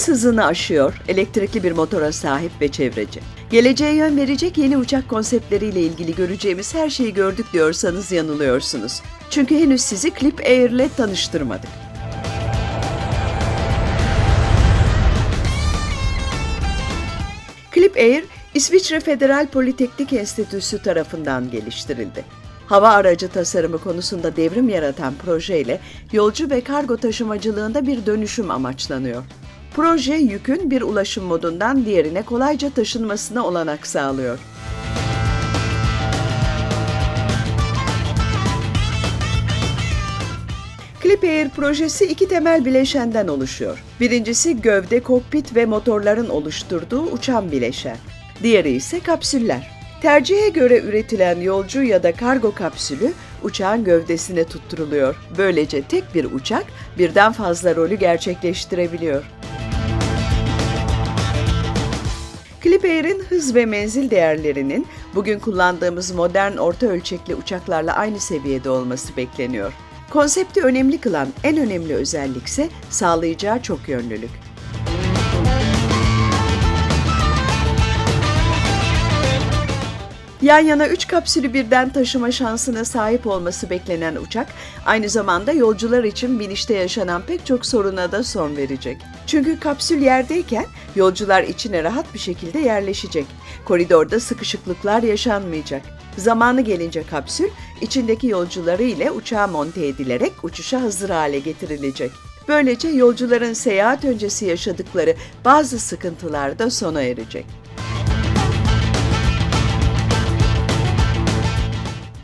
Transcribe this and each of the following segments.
Ses hızını aşıyor, elektrikli bir motora sahip ve çevreci. Geleceğe yön verecek yeni uçak konseptleriyle ilgili göreceğimiz her şeyi gördük diyorsanız yanılıyorsunuz. Çünkü henüz sizi Clip Air ile tanıştırmadık. Clip Air, İsviçre Federal Politeknik Enstitüsü tarafından geliştirildi. Hava aracı tasarımı konusunda devrim yaratan projeyle yolcu ve kargo taşımacılığında bir dönüşüm amaçlanıyor. Proje yükün bir ulaşım modundan diğerine kolayca taşınmasına olanak sağlıyor. Clip projesi iki temel bileşenden oluşuyor. Birincisi gövde, kokpit ve motorların oluşturduğu uçan bileşen. Diğeri ise kapsüller. Tercihe göre üretilen yolcu ya da kargo kapsülü uçağın gövdesine tutturuluyor. Böylece tek bir uçak birden fazla rolü gerçekleştirebiliyor. Clipair'in hız ve menzil değerlerinin bugün kullandığımız modern orta ölçekli uçaklarla aynı seviyede olması bekleniyor. Konsepti önemli kılan en önemli özellik ise sağlayacağı çok yönlülük. Yan yana 3 kapsülü birden taşıma şansına sahip olması beklenen uçak, aynı zamanda yolcular için binişte yaşanan pek çok soruna da son verecek. Çünkü kapsül yerdeyken yolcular içine rahat bir şekilde yerleşecek. Koridorda sıkışıklıklar yaşanmayacak. Zamanı gelince kapsül, içindeki yolcuları ile uçağa monte edilerek uçuşa hazır hale getirilecek. Böylece yolcuların seyahat öncesi yaşadıkları bazı sıkıntılar da sona erecek.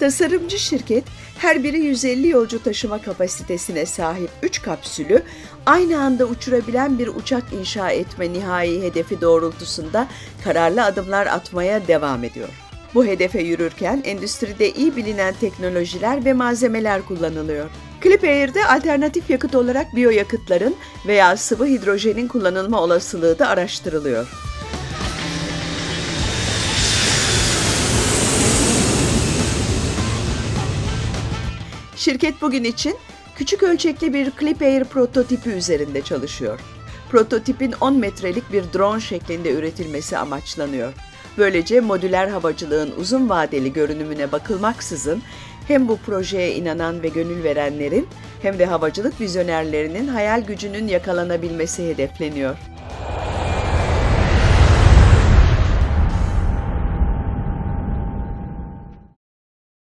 Tasarımcı şirket her biri 150 yolcu taşıma kapasitesine sahip 3 kapsülü aynı anda uçurabilen bir uçak inşa etme nihai hedefi doğrultusunda kararlı adımlar atmaya devam ediyor. Bu hedefe yürürken endüstride iyi bilinen teknolojiler ve malzemeler kullanılıyor. Clip Air'de alternatif yakıt olarak biyoyakıtların veya sıvı hidrojenin kullanılma olasılığı da araştırılıyor. Şirket bugün için küçük ölçekli bir Clip Air prototipi üzerinde çalışıyor. Prototipin 10 metrelik bir drone şeklinde üretilmesi amaçlanıyor. Böylece modüler havacılığın uzun vadeli görünümüne bakılmaksızın hem bu projeye inanan ve gönül verenlerin hem de havacılık vizyonerlerinin hayal gücünün yakalanabilmesi hedefleniyor.